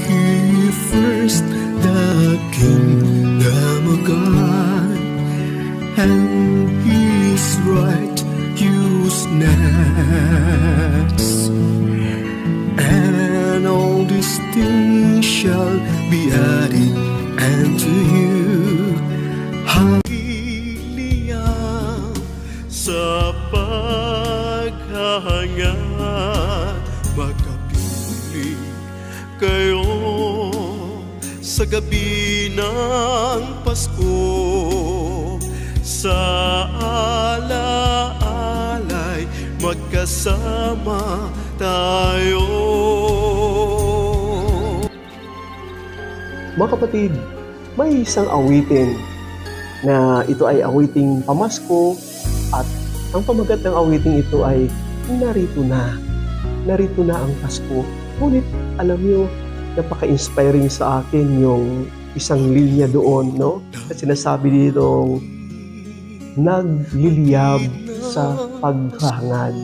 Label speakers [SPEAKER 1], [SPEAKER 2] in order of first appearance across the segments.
[SPEAKER 1] Ye first the kingdom of God. And His righteousness, and all these things shall be added unto you. Hallelujah. Sa paghahangad sa gabi ng Pasko Sa alaalay magkasama tayo
[SPEAKER 2] Mga kapatid, may isang awitin na ito ay awiting pamasko at ang pamagat ng awiting ito ay narito na. Narito na ang Pasko. Ngunit alam niyo, napaka-inspiring sa akin yung isang linya doon, no? At sinasabi dito, nagliliyab sa paghangad.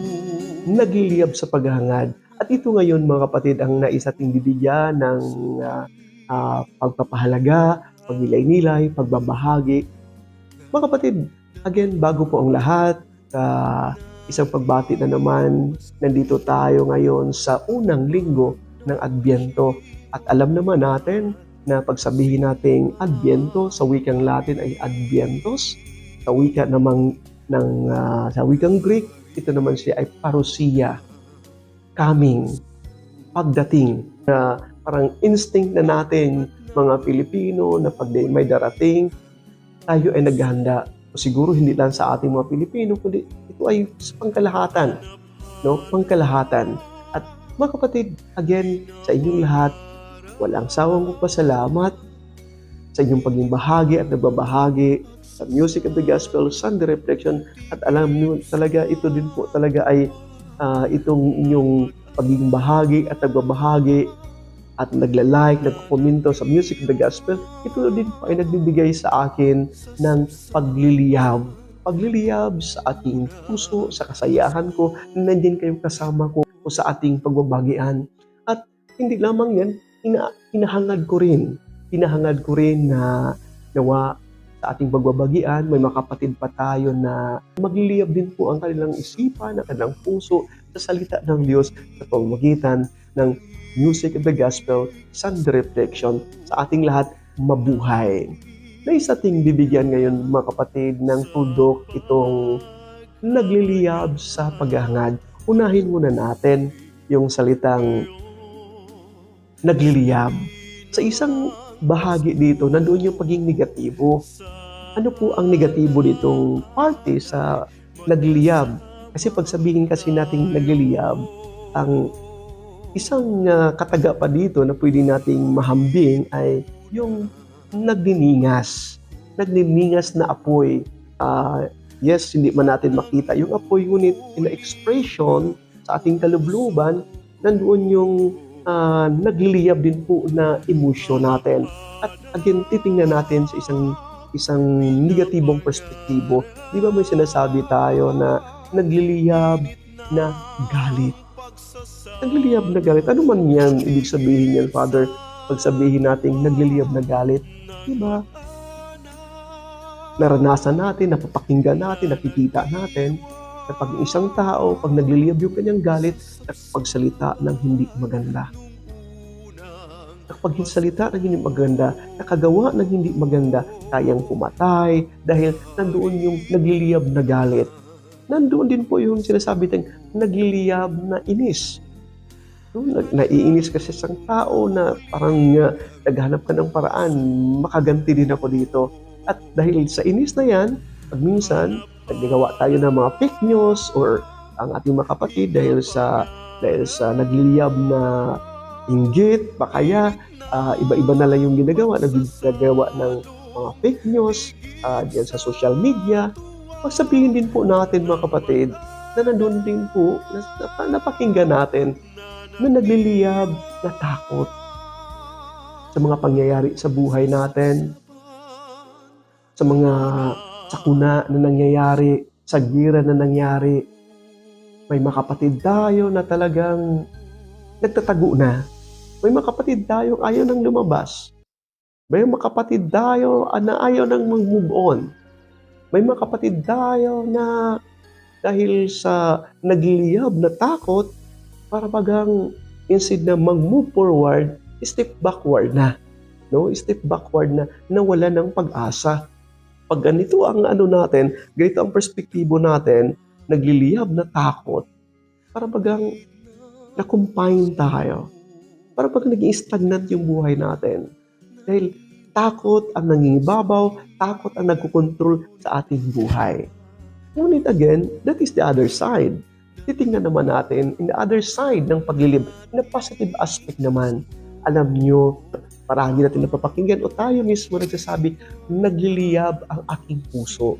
[SPEAKER 2] Nagliliyab sa paghangad. At ito ngayon mga kapatid ang nais ating bibigyan ng ah, ah, pagpapahalaga, pagnilay-nilay, pagbabahagi. Mga kapatid, again, bago po ang lahat, ah, isang pagbati na naman, nandito tayo ngayon sa unang linggo ng Adbyento. At alam naman natin na pagsabihin nating Adbyento sa wikang Latin ay Adventos. Sa wika namang ng ah, sa wikang Greek, ito naman siya ay parousia, coming, pagdating na parang instinct na natin mga Pilipino na pag may darating, tayo ay naghahanda. O siguro hindi lang sa ating mga Pilipino, kundi ito ay sa pangkalahatan. No? Pangkalahatan. At mga kapatid, again, sa inyong lahat, walang sawang pasalamat sa inyong paging bahagi at nagbabahagi sa Music of the Gospel, Sunday Reflection. At alam niyo talaga, ito din po talaga ay ah, itong inyong pagiging bahagi at nagbabahagi at nagla-like, nagkomento sa Music of the Gospel, ito din po ay nagbibigay sa akin ng pagliliyab. Pagliliyab sa aking puso, sa kasayahan ko, na nandiyan kayong kasama ko sa ating pagbabagian. At hindi lamang yan, ina, hinahangad ko rin. Hinahangad ko rin na nawa sa ating pagbabagian, may mga kapatid pa tayo na magliliyab din po ang kanilang isipan, ang kanilang puso sa salita ng Diyos sa pamamagitan ng Music of the Gospel, Sunday Reflection sa ating lahat mabuhay. Nais ating bibigyan ngayon mga kapatid ng tuldok itong nagliliyab sa paghahangad. Unahin muna natin yung salitang nagliliyab. Sa isang bahagi dito, nandoon yung pagiging negatibo. Ano po ang negatibo ditong parte sa nagliliyab? Kasi pag sabihin kasi nating nagliliyab, ang isang uh, kataga pa dito na pwede nating mahambing ay yung nagniningas. Nagniningas na apoy. Ah, yes, hindi man natin makita yung apoy, ngunit in the expression sa ating kalubluban, nandoon yung ah, nagliliyab din po na emosyon natin. At again, titingnan natin sa isang isang negatibong perspektibo. Di ba may sinasabi tayo na nagliliyab na galit? Nagliliyab na galit. Ano man yan, ibig sabihin yan, Father, pag sabihin natin nagliliyab na galit. Diba? Naranasan natin, napapakinggan natin, nakikita natin na pag isang tao, pag nagliliyab yung kanyang galit, nakapagsalita ng hindi maganda. Nakapagsalita ng hindi maganda, nakagawa ng hindi maganda, kayang pumatay dahil nandoon yung nagliliyab na galit. Nandoon din po yung sinasabi tayong nagliliyab na inis. No, naiinis kasi sa isang tao na parang uh, naghanap ka ng paraan, makaganti din ako dito. At dahil sa inis na yan, pag minsan, naggagawa tayo ng mga fake news or ang ating mga kapatid dahil sa dahil sa nagliliyab na inggit, kaya ah, iba-iba na lang yung ginagawa, naggagawa ng mga fake news ah, diyan sa social media. Pagsabihin din po natin mga kapatid na nandun din po, na, napakinggan natin na nagliliyab na takot sa mga pangyayari sa buhay natin, sa mga sakuna na nangyayari, sa gira na nangyari. May mga kapatid tayo na talagang nagtatago na. May mga kapatid tayo ayaw nang lumabas. May mga kapatid tayo na ayaw nang mag-move on. May mga kapatid tayo na dahil sa nagliliyab na takot, para bagang instead na mag-move forward, step backward na. No? Step backward na, nawala ng pag-asa. Pag ganito ang ano natin, ganito ang perspektibo natin, nagliliyab na takot, para bagang na-confine tayo. Para bagang naging stagnant yung buhay natin. Dahil takot ang nangingibabaw, takot ang nagkukontrol sa ating buhay. Ngunit again, that is the other side. Titingnan naman natin in the other side ng paglilib, in a positive aspect naman. Alam nyo, paragi natin napapakinggan o tayo mismo nagsasabi, nagliliyab ang aking puso.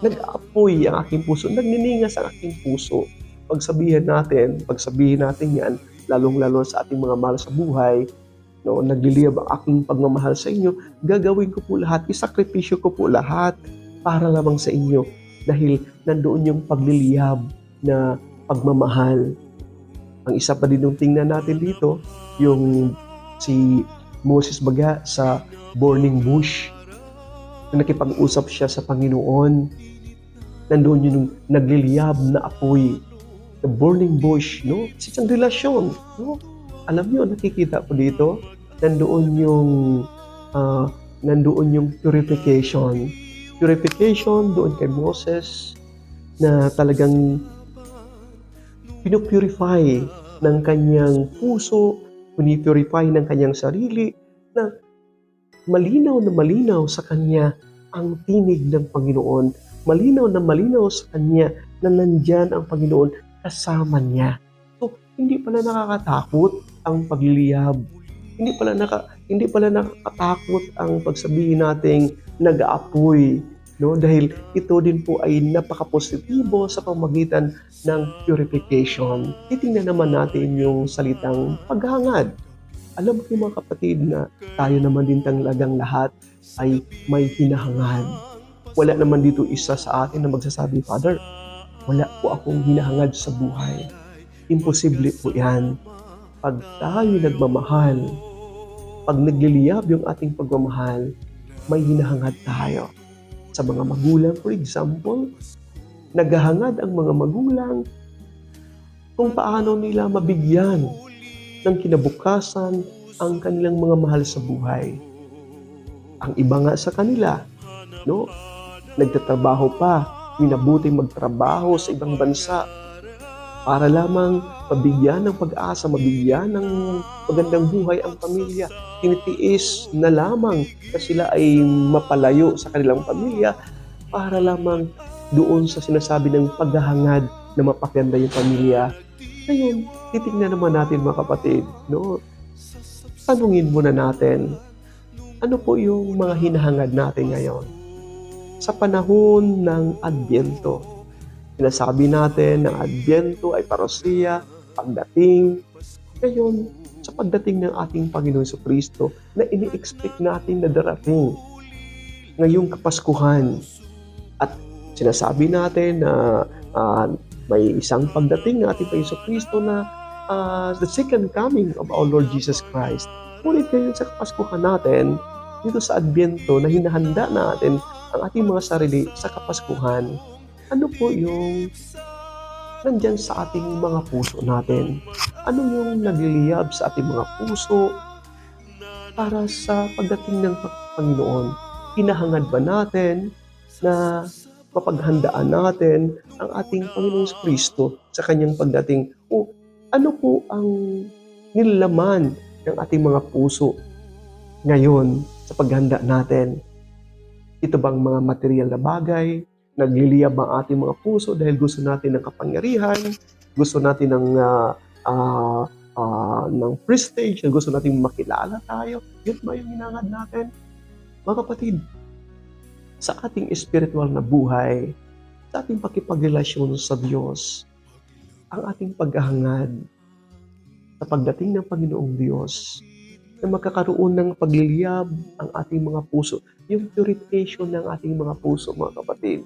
[SPEAKER 2] Nag-aapoy ang aking puso, nagniningas ang aking puso. Pagsabihin natin, pagsabihin natin yan, lalong-lalo sa ating mga mahal sa buhay, no, nagliliyab ang aking pagmamahal sa inyo, gagawin ko po lahat, isakripisyo ko po lahat para lamang sa inyo dahil nandoon yung pagliliyab na pagmamahal. Ang isa pa din yung tingnan natin dito, yung si Moses Baga sa burning bush. Na nakipag-usap siya sa Panginoon. Nandoon yung nagliliyab na apoy. The burning bush, no? It's isang relasyon, no? alam niyo, nakikita po dito, nandoon yung uh, nandoon yung purification. Purification doon kay Moses na talagang pinupurify ng kanyang puso, pinupurify ng kanyang sarili na malinaw na malinaw sa kanya ang tinig ng Panginoon. Malinaw na malinaw sa kanya na nandyan ang Panginoon kasama niya. So, hindi pala nakakatakot ang pagliliyab. Hindi pala naka hindi pala nakakatakot ang pagsabihin nating nag-aapoy, no? Dahil ito din po ay napaka-positibo sa pamagitan ng purification. Titingnan naman natin yung salitang paghangad. Alam mo mga kapatid na tayo naman din talagang lahat ay may hinahangad. Wala naman dito isa sa atin na magsasabi, Father, wala po akong hinahangad sa buhay. Imposible po yan pag tayo nagmamahal, pag nagliliyab yung ating pagmamahal, may hinahangad tayo. Sa mga magulang, for example, naghahangad ang mga magulang kung paano nila mabigyan ng kinabukasan ang kanilang mga mahal sa buhay. Ang iba nga sa kanila, no, nagtatrabaho pa, minabuting magtrabaho sa ibang bansa para lamang mabigyan ng pag-asa, mabigyan ng magandang buhay ang pamilya. Tinitiis na lamang na sila ay mapalayo sa kanilang pamilya para lamang doon sa sinasabi ng paghahangad na mapaganda yung pamilya. Ngayon, titignan naman natin mga kapatid, no? Tanungin muna natin, ano po yung mga hinahangad natin ngayon? Sa panahon ng Adbyento, Sinasabi natin na Adbyento ay parosya, pagdating. Ngayon, sa pagdating ng ating Panginoon sa Kristo na ini-expect natin na darating ngayong Kapaskuhan. At sinasabi natin na uh, may isang pagdating ng ating Panginoon Kristo na uh, the second coming of our Lord Jesus Christ. Ngunit ngayon sa Kapaskuhan natin, dito sa Adbyento na hinahanda natin ang ating mga sarili sa Kapaskuhan, ano po yung nandyan sa ating mga puso natin? Ano yung nagliliyab sa ating mga puso para sa pagdating ng Panginoon? Hinahangad ba natin na mapaghandaan natin ang ating Panginoong Kristo sa kanyang pagdating? O ano po ang nilalaman ng ating mga puso ngayon sa paghanda natin? Ito bang mga material na bagay? Nagliliyab ang ating mga puso dahil gusto natin ng kapangyarihan, gusto natin ng uh, uh, uh, ng prestige, gusto natin makilala tayo. Yun ba yung hinangad natin? Mga kapatid, sa ating spiritual na buhay, sa ating pakipagrelasyon sa Diyos, ang ating paghahangad sa pagdating ng Panginoong Diyos, na magkakaroon ng pagliliyab ang ating mga puso, yung purification ng ating mga puso, mga kapatid.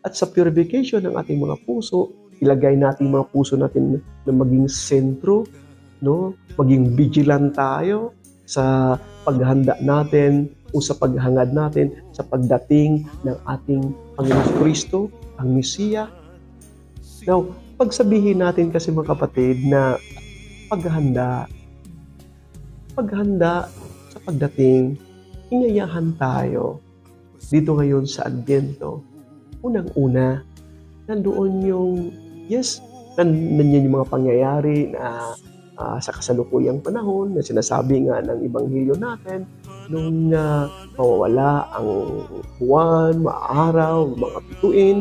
[SPEAKER 2] At sa purification ng ating mga puso, ilagay natin mga puso natin na maging sentro no? Maging vigilant tayo sa paghanda natin o sa paghangad natin sa pagdating ng ating Panginoon Kristo, ang Mesiya. Now, pagsabihin natin kasi mga kapatid na paghanda, paghanda sa pagdating, inayahan tayo dito ngayon sa Advento. Unang-una, nandoon yung, yes, nan nandiyan yung mga pangyayari na ah, sa kasalukuyang panahon na sinasabi nga ng Ibanghilyo natin nung uh, mawawala ang buwan, maaraw, mga bituin.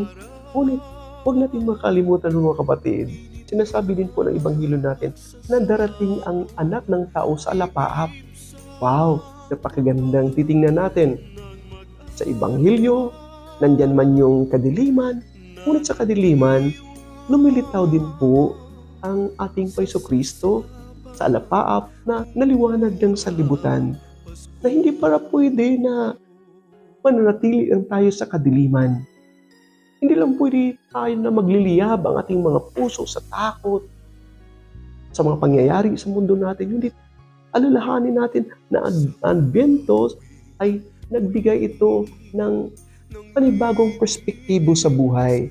[SPEAKER 2] Ngunit huwag natin makalimutan mga kapatid, sinasabi din po ng Ibanghilyo natin na darating ang anak ng tao sa alapaap. Wow, napakagandang titingnan natin. Sa Ibanghilyo, nandyan man yung kadiliman, ngunit sa kadiliman, lumilitaw din po ang ating Paiso Kristo sa alapaap na naliwanag ng sanlibutan na hindi para pwede na mananatili lang tayo sa kadiliman. Hindi lang pwede tayo na magliliyab ang ating mga puso sa takot, sa mga pangyayari sa mundo natin. Hindi alalahanin natin na ang Adventos ay nagbigay ito ng panibagong perspektibo sa buhay?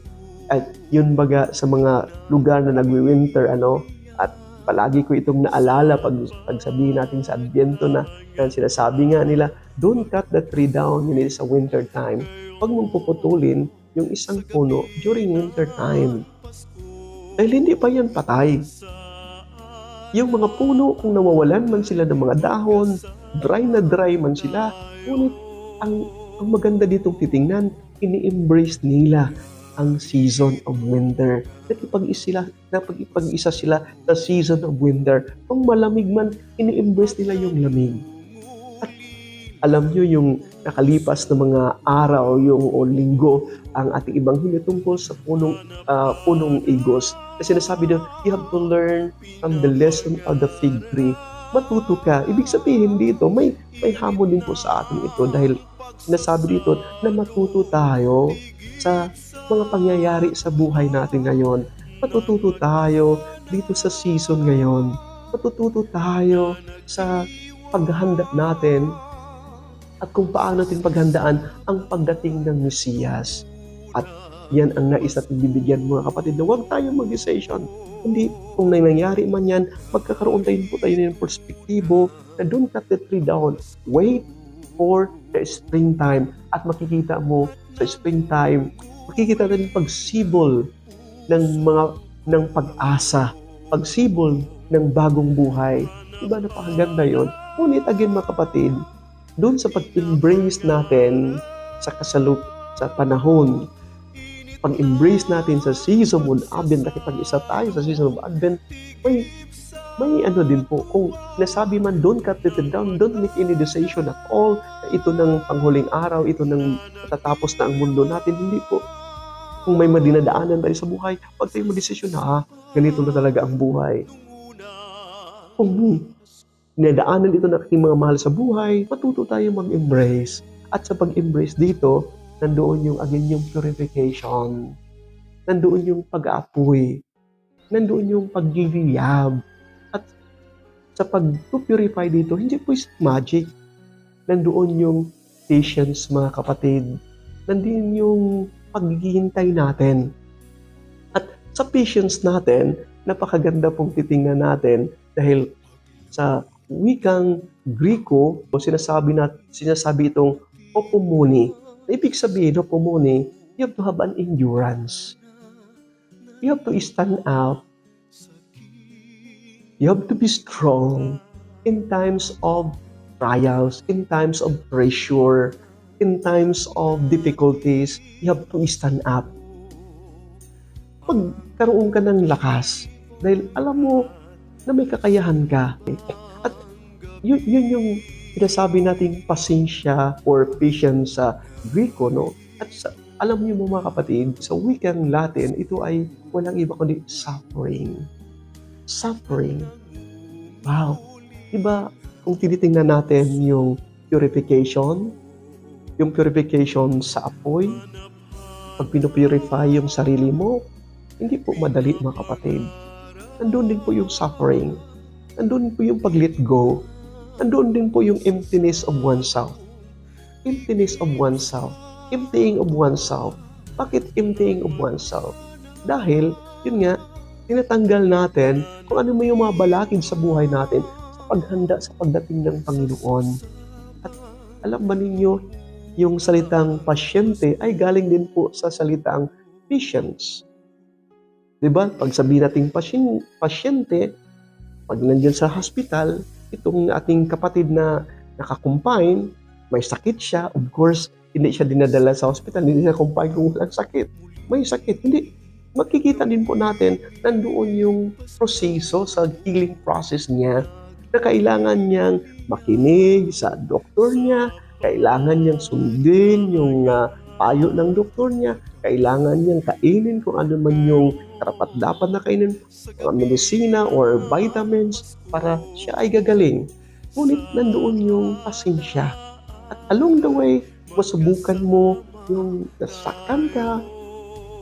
[SPEAKER 2] At yun baga sa mga lugar na nagwi-winter ano? At palagi ko itong naalala pag pagsabihin natin sa Advento na, na sinasabi nga nila don't cut the tree down when it is a winter time. Huwag mong puputulin yung isang puno during winter time. Dahil hindi pa yan patay. Yung mga puno kung nawawalan man sila ng mga dahon dry na dry man sila ngunit ang, ang maganda ditong titingnan ini-embrace nila ang season of winter. Nakipag-isa sila, nakipag-isa sila sa season of winter. Kung malamig man, ini-embrace nila yung lamig. At alam nyo yung nakalipas na mga araw, yung o linggo, ang ating ibanghilyo tungkol sa punong, uh, punong igos. Kasi sinasabi doon, you have to learn from the lesson of the fig tree. Matuto ka. Ibig sabihin dito, may, may hamon din po sa atin ito dahil sinasabi dito na matuto tayo sa mga pangyayari sa buhay natin ngayon. Matututo tayo dito sa season ngayon. Matututo tayo sa paghanda natin at kung paano natin paghandaan ang pagdating ng Mesiyas. At yan ang nais natin bibigyan mga kapatid na huwag tayong mag-decision. Hindi, kung nangyayari man yan, magkakaroon tayo po tayo ng perspektibo na don't cut the tree down. Wait for the springtime at makikita mo sa springtime makikita natin pagsibol ng mga ng pag-asa, pagsibol ng bagong buhay. Diba napakaganda yon? Ngunit again mga kapatid, doon sa pag-embrace natin sa kasalup sa panahon, pag-embrace natin sa season of Advent, nakipag-isa tayo sa season of Advent, may may ano din po, kung nasabi man don't cut it down, don't make any decision at all ito ng panghuling araw, ito ng matatapos na ang mundo natin. Hindi po. Kung may madinadaanan tayo sa buhay, huwag tayong mag-desisyon na, ah, ganito na talaga ang buhay. Kung dinadaanan ito ng aking mga mahal sa buhay, matuto tayo mag-embrace. At sa pag-embrace dito, nandoon yung again yung purification. Nandoon yung pag-aapoy. Nandoon yung pagliliyab sa pag-purify dito, hindi po is magic. Nandoon yung patience, mga kapatid. Nandiyan yung paghihintay natin. At sa patience natin, napakaganda pong titingnan natin dahil sa wikang Griko, sinasabi na sinasabi itong opomoni. Ibig sabihin, opomoni, you have to have an endurance. You have to stand out You have to be strong in times of trials, in times of pressure, in times of difficulties. You have to stand up. Magkaroon ka ng lakas dahil alam mo na may kakayahan ka. At yun, yun yung sinasabi natin pasensya or patience sa Greco, no? At sa, alam niyo mga kapatid, sa wikang Latin, ito ay walang iba kundi suffering suffering. Wow! Diba, kung tinitingnan natin yung purification, yung purification sa apoy, pag pinupurify yung sarili mo, hindi po madali mga kapatid. Nandun din po yung suffering. nandun po yung pag-let go. Nandun din po yung emptiness of oneself. Emptiness of oneself. Emptying of oneself. Bakit emptying of oneself? Dahil, yun nga, tinatanggal natin kung ano mo yung mga balakid sa buhay natin sa paghanda sa pagdating ng Panginoon. At alam ba ninyo, yung salitang pasyente ay galing din po sa salitang patience. ba? Pag sabihin pasyen- pasyente, pag nandiyan sa hospital, itong ating kapatid na nakakumpine, may sakit siya, of course, hindi siya dinadala sa hospital, hindi siya kumpine kung walang sakit. May sakit, hindi. Makikita din po natin, nandoon yung proseso sa healing process niya na kailangan niyang makinig sa doktor niya, kailangan niyang sundin yung ah, payo ng doktor niya, kailangan niyang kainin kung ano man yung karapat dapat na kainin, mga medisina or vitamins para siya ay gagaling. Ngunit nandoon yung pasensya. At along the way, masubukan mo yung nasaktan ka.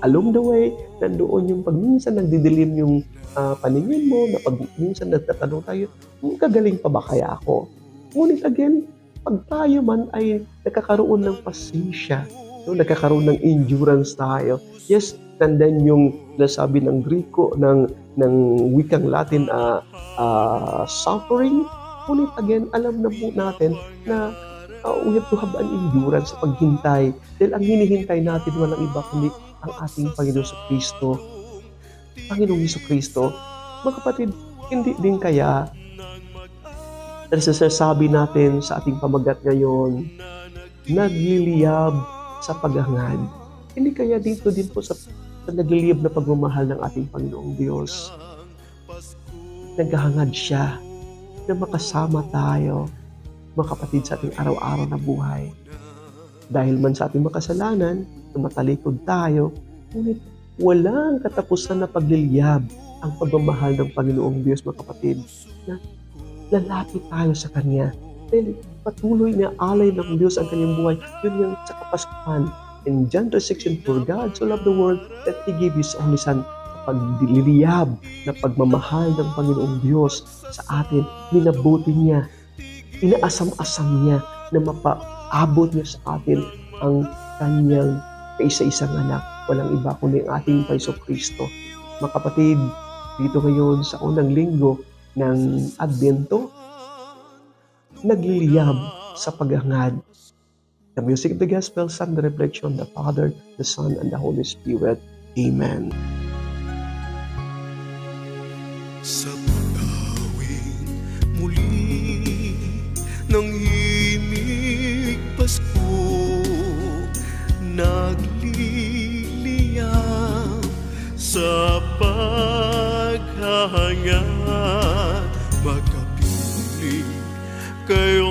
[SPEAKER 2] Along the way, nandoon yung pag minsan nagdidilim yung ah, paningin mo, na pag minsan nagtatanong tayo, "Hmm, gagaling pa ba kaya ako? Ngunit again, pag tayo man ay nagkakaroon ng pasensya, no, nagkakaroon ng endurance tayo, yes, nandan yung nasabi ng Griko, ng, ng wikang Latin, ah, ah, suffering, ngunit again, alam na po natin na uh, we have to have an endurance sa paghintay. Dahil ang hinihintay natin walang iba kundi ang ating Panginoon sa Kristo. Panginoong Heso Kristo, mga kapatid, hindi din kaya nasasabi natin sa ating pamagat ngayon, nagliliyab sa paghangad. Hindi kaya dito din po sa, sa nagliliyab na pagmamahal ng ating Panginoong Diyos. Naghahangad siya na makasama tayo, mga kapatid, sa ating araw-araw na buhay. Dahil man sa ating makasalanan, na matalikod tayo, ngunit walang katapusan na pagliliyab ang pagmamahal ng Panginoong Diyos, mga kapatid, na lalapit tayo sa Kanya. Dahil patuloy na alay ng Diyos ang kanyang buhay, yun yung sa Kapaskuhan. In John 3.16, For God so loved the world that He gave His only Son sa pagdililiyab na pagmamahal ng Panginoong Diyos sa atin, minabuti niya, inaasam-asam niya na mapaabot niya sa atin ang kanyang kaisa-isang anak. Walang iba kundi ang ating Paiso Kristo. Mga kapatid, dito ngayon sa unang linggo ng Advento, nagliliyab sa paghangad. The music of the gospel, Sunday reflection, the Father, the Son, and the Holy Spirit. Amen.
[SPEAKER 1] Sa pag-awing muli hangat makapili kayo